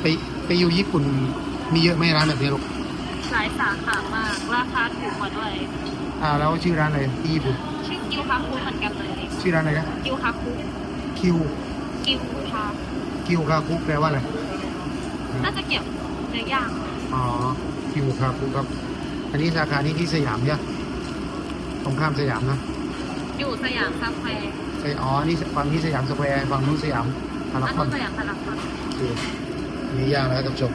ไปไปอยู่ญี่ปุ่นมีเยอะไหมร้านแบบนี้ลูกหลายสาขามาก ราคาถูกกว่าด้วย อ่าแล้วชื่อร้านอะไรที่ญี่ปุ่น ชื่อกิวคาคุเหมือนกันเลย ชื่อร้านอะไรนะกิวคาคุคิวกิวคาคิวคาคุแปลว่าอะไรน่าจะเก็บเนื้อย่างอ๋อคิวคาคุครับ อันนี้สาขานี้ที่สยามเนี่ยตรงข้ามสยามนะ อยู่สยามสแควร์ใช่อ๋อนี่ฝั่งนี้สยามสแควร์ฝั่งนู้นสยามพารากอัอนนนู้นสยามพารากอน คือมีย่างแล้วท่านผู้ชม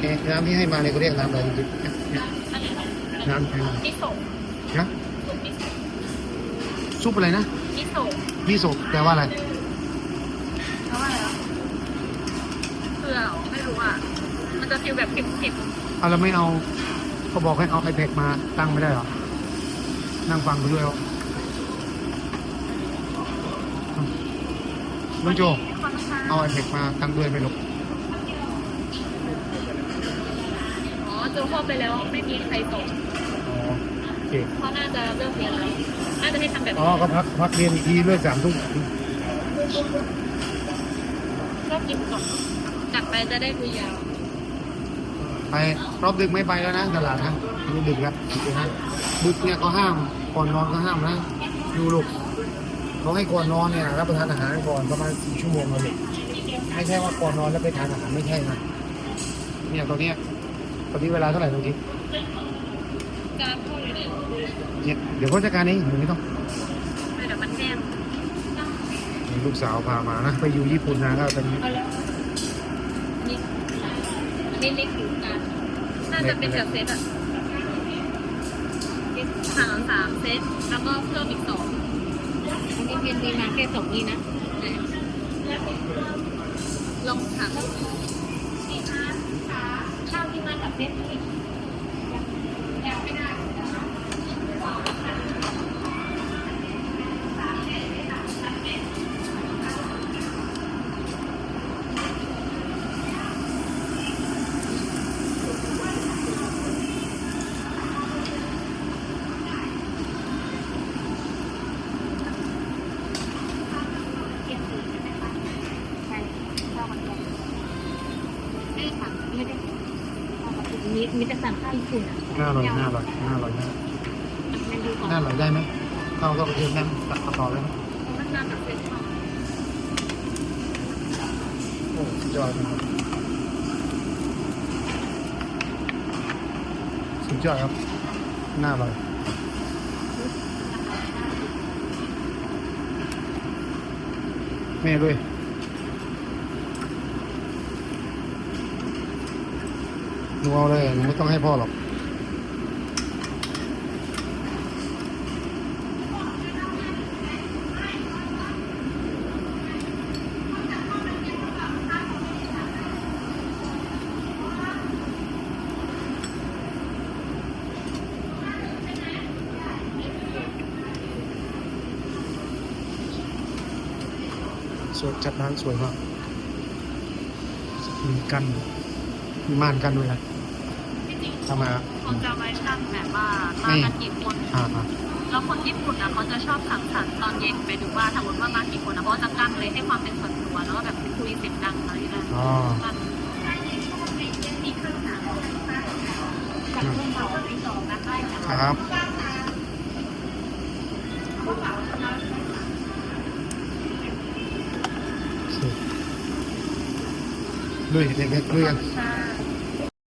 เอ๊ะน้ำที่ให้มาเนี่ยเขาเรียกน้ำอะไรจริงๆเนี่ยเนี่ยอันนี้น้ำอะไรมิโซะนะซุปมิโซะซุปอะไรนะมิโซะมิโซะแปลว่าอะไรเพราะว่าอะไรวะเปลือกไม่รู้อะมันจะฟีลแบบเค็มเอาเราไม่เอาเขาบอกให้เอาไอแพดมาตั้งไม่ได้เหรอ นั่งฟังไปด้วยเหรอน้องโจ ๆค่อนข้างเอาไอแพดมาตั้งด้วยไหมลูกอ๋อโจเข้าไปแล้วไม่มีใครส่งอ๋อโอเคเขาน่าจะเริ่มเรียนแล้วน่าจะให้ทำแบบอ๋อก็พักพักเรียนอีกทีเลิกสามทุ่มก็กินก่อนกลับไปจะได้ดูยาวไปรอบดึกไม่ไปแล้วนะตลาดนะนี่ดึกแล้วดึกนะดึกเนี่ยเขาห้ามก่อนนอนก็ห้ามนะดูลูก เขาให้ก่อนนอนเนี่ยรับประทานอาหารก่อนประมาณสี่ชั่วโมงเลยไม่ใช่ว่าก่อนนอนแล้วไปทานอาหารไม่ใช่นะเนี่ยตรงเนี้ยตอนนี้เวลาเท่าไหร่ตรงนี้การพูดอยู่เนี่ยเนี่ยเดี๋ยวเขาจัดการเองหนูไม่ต้องเดี๋ยวมันแน่นลูกสาวพามานะไปอยู่ญี่ปุ่นนะก็เป็นเอาแล้วนี่อันนี้เล็กอยู่กันน่าจะเป็นแบบเซตอะสามสามเซตแล้วก็เพิ่มอีกสอง อันนี้เป็นมีมาแค่สองนี้นะลองถามข้าวที่มากับเซตนี้ยังไม่ได้ เที่ยงคืนใช่ไหมคะใช่ข้าวมันแกง ไม่ได้สั่งไม่ได้มีมีแต่สั่งข้าวญี่ปุ่นอะน่าอร่อยน่าอร่อยน่าอร่อยน่าอร่อยได้ไหมข้าวก็กระเทียมแน่นตัดต่อเลยนะมันมากับเป็นข้าวโอ้สุดยอดนะครับสุดยอดครับน่าอร่อยแม่ด้วยห นูเอาเลยหนูไม่ต้องให้พ่อหรอกสวยจัดร้านสวยมากมีกัน มีม่านกันด้วยนะที่จริงทำไมอะเขาจะไว้ชั่นแบบว่ามากันกี่คนอ่าอ่าแล้วคนญี่ปุ่นนะเขาจะชอบสังสรรค์ตอนเย็นไปดูว่าสมมติว่ามากี่คนนะเพราะว่าจะกั้นเลยให้ความเป็นส่วนตัวแล้วก็แบบคุยเสียงดังอะไรอย่างเงี้ยอ๋อมันมีเครื่องหนังกับเครื่องเป่าที่สองนะคะครับลุยเด็กๆลุยกันใช่